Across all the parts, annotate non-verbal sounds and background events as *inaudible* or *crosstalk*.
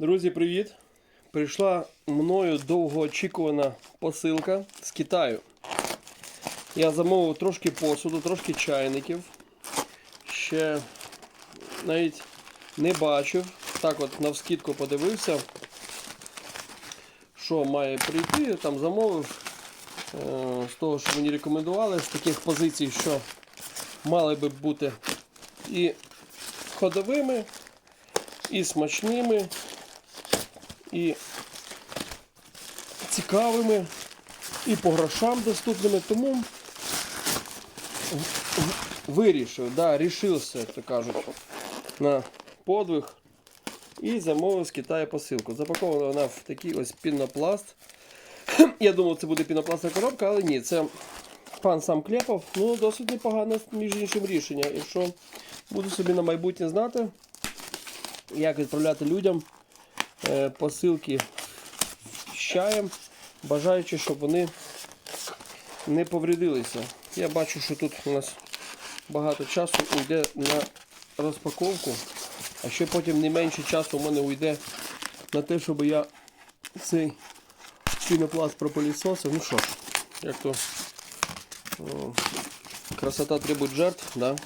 Друзі, привіт! Прийшла мною довгоочікувана посилка з Китаю. Я замовив трошки посуду, трошки чайників. Ще навіть не бачив. Так от навскідку подивився, що має прийти. Там замовив е, з того, що мені рекомендували, з таких позицій, що мали би бути і ходовими, і смачними, і цікавими, і по грошам доступними. Тому вирішив, да, рішився, як то кажуть, на подвиг і замовив з Китаю посилку. Запакована вона в такий ось пінопласт. *clears throat* Я думав, це буде пінопластна коробка, але ні, це пан сам клепав. Ну, досить непогане, між іншим рішення. Якщо буду собі на майбутнє знати, як відправляти людям посилки з чаєм, бажаючи, щоб вони не повредилися. Я бачу, що тут у нас багато часу уйде на розпаковку, а ще потім не менше часу у мене уйде на те, щоб я цей пінопласт пропилісосив. Ну що як то красота требует жертв, да?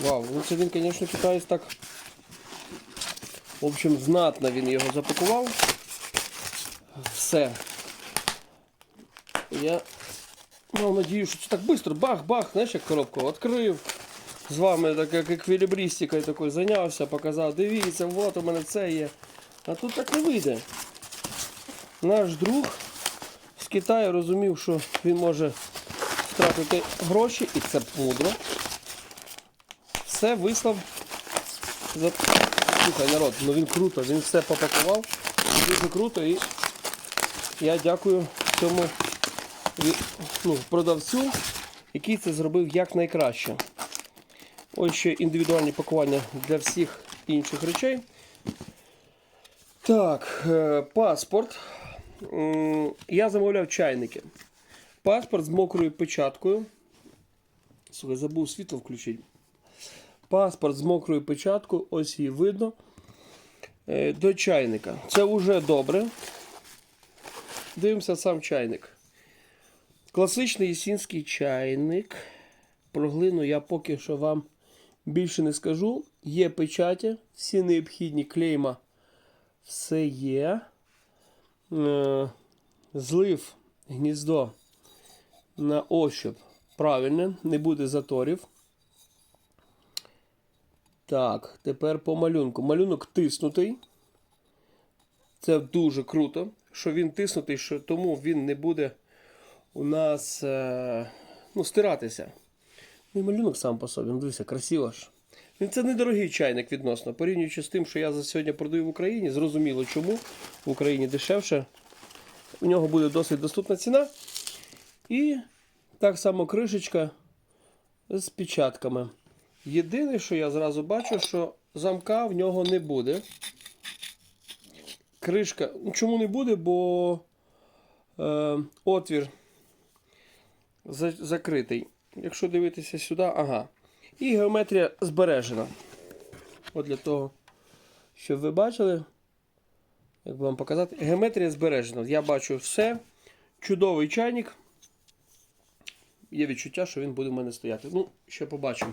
Вау, ну це він, звісно, китаєць так. В общем, знатно він його запакував. Все. Я мав надію, що це так швидко, бах-бах, знаєш, як коробку відкрив. З вами так як еквілібристикою такою зайнявся, показав, дивіться, от у мене це є. А тут так не вийде. Наш друг з Китаю розумів, що він може втратити гроші, і це мудро. Все вислав. За... Слухай, народ, ну він круто, він все попакував. Дуже круто і я дякую цьому ну, продавцю, який це зробив якнайкраще. Ось ще індивідуальні пакування для всіх інших речей. Так, е, паспорт. Я замовляв чайники. Паспорт з мокрою печаткою. Слухай, забув світло включити. Паспорт з мокрою печаткою, ось її видно. Е, До чайника. Це вже добре. Дивимося сам чайник. Класичний єсінський чайник. Про глину я поки що вам більше не скажу. Є печаті, всі необхідні клейма. Все є. Е, Злив гніздо на ощуп правильне, не буде заторів. Так, тепер по малюнку. Малюнок тиснутий. Це дуже круто, що він тиснутий, що тому він не буде у нас е, ну, стиратися. Ну і малюнок сам по собі, ну дивися, красиво ж. Це недорогий чайник відносно. Порівнюючи з тим, що я за сьогодні продаю в Україні, зрозуміло чому. В Україні дешевше. У нього буде досить доступна ціна. І так само кришечка з печатками. Єдине, що я зразу бачу, що замка в нього не буде. Кришка. Ну, чому не буде? Бо е, отвір за- закритий. Якщо дивитися сюди, ага. І геометрія збережена. От для того, щоб ви бачили, як би вам показати, геометрія збережена. Я бачу все. Чудовий чайник. Є відчуття, що він буде в мене стояти. Ну, ще побачимо.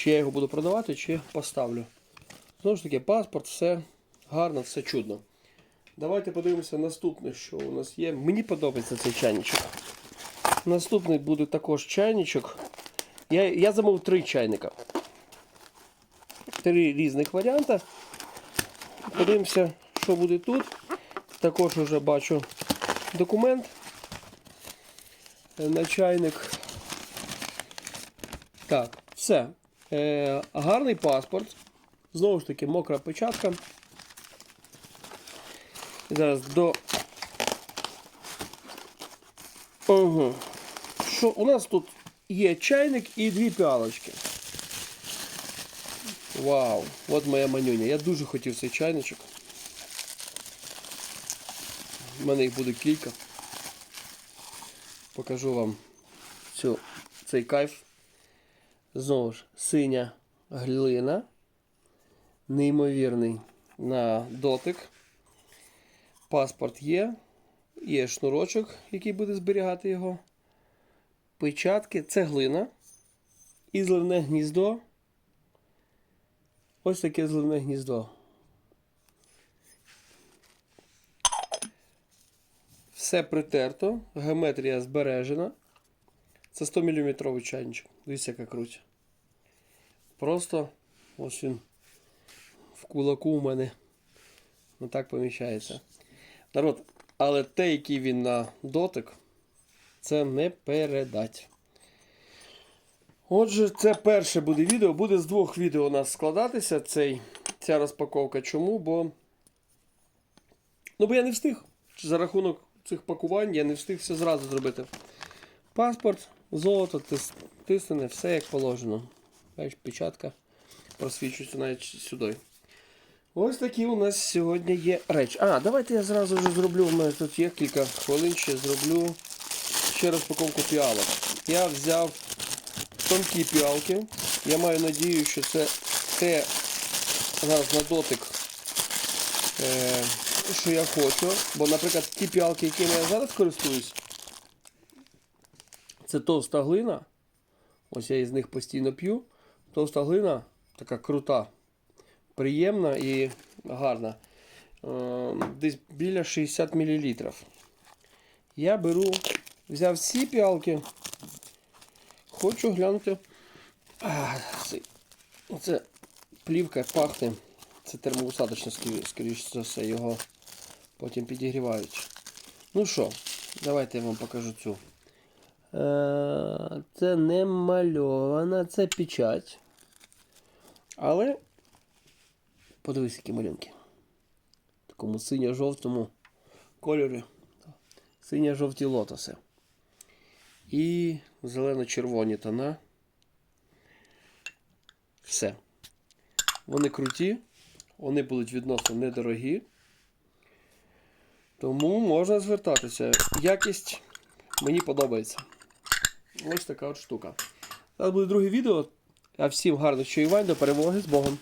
Чи я його буду продавати, чи поставлю. Знову ж таки, паспорт, все гарно, все чудно. Давайте подивимося наступне, що у нас є. Мені подобається цей чайничок. Наступний буде також чайничок. Я, я замовив три чайника. Три різних варіанти. Подивимося, що буде тут. Також вже бачу документ на чайник. Так, все. Е, гарний паспорт. Знову ж таки, мокра печатка. Зараз до. Угу. Що у нас тут є чайник і дві піалочки. Вау! От моя манюня. Я дуже хотів цей чайничок. У мене їх буде кілька. Покажу вам цю, цей кайф. Знову ж, синя глина. Неймовірний на дотик. Паспорт є. Є шнурочок, який буде зберігати його. Печатки, цеглина. І зливне гніздо. Ось таке зливне гніздо. Все притерто, геометрія збережена. Це 100 мм чайничок. Дивіться, яка круть. Просто ось він в кулаку у мене. Ну так поміщається. Народ, але те, який він на дотик, це не передать. Отже, це перше буде відео. Буде з двох відео у нас складатися цей, ця розпаковка. Чому? Бо. Ну, бо я не встиг. За рахунок цих пакувань я не встиг все зразу зробити. Паспорт, золото, тис- тиснене, все як положено. Бачиш, печатка просвічується навіть сюди. Ось такі у нас сьогодні є речі. А, давайте я зразу вже зроблю. У мене тут є кілька хвилин ще зроблю ще розпаковку піалок. Я взяв тонкі піалки. Я маю надію, що це те зараз на дотик, е, що я хочу. Бо, наприклад, ті піалки, якими я зараз користуюсь, це товста глина. Ось я із них постійно п'ю. Товста глина така крута, приємна і гарна. Е, Десь біля 60 мл. Я беру, взяв ці піалки. Хочу глянути. А, це, плівка пахне. Це термоусадочне, скоріше за все, його потім підігрівають. Ну що, давайте я вам покажу цю. Е, Це не мальована, це печать. Але подивись, які малюнки. В такому синьо-жовтому кольорі. Синьо-жовті лотоси. І зелено-червоні тона. Все. Вони круті, вони будуть відносно недорогі. Тому можна звертатися. Якість мені подобається. Ось така от штука. Зараз буде друге відео. А всім гарних чаювань, до перемоги з Богом.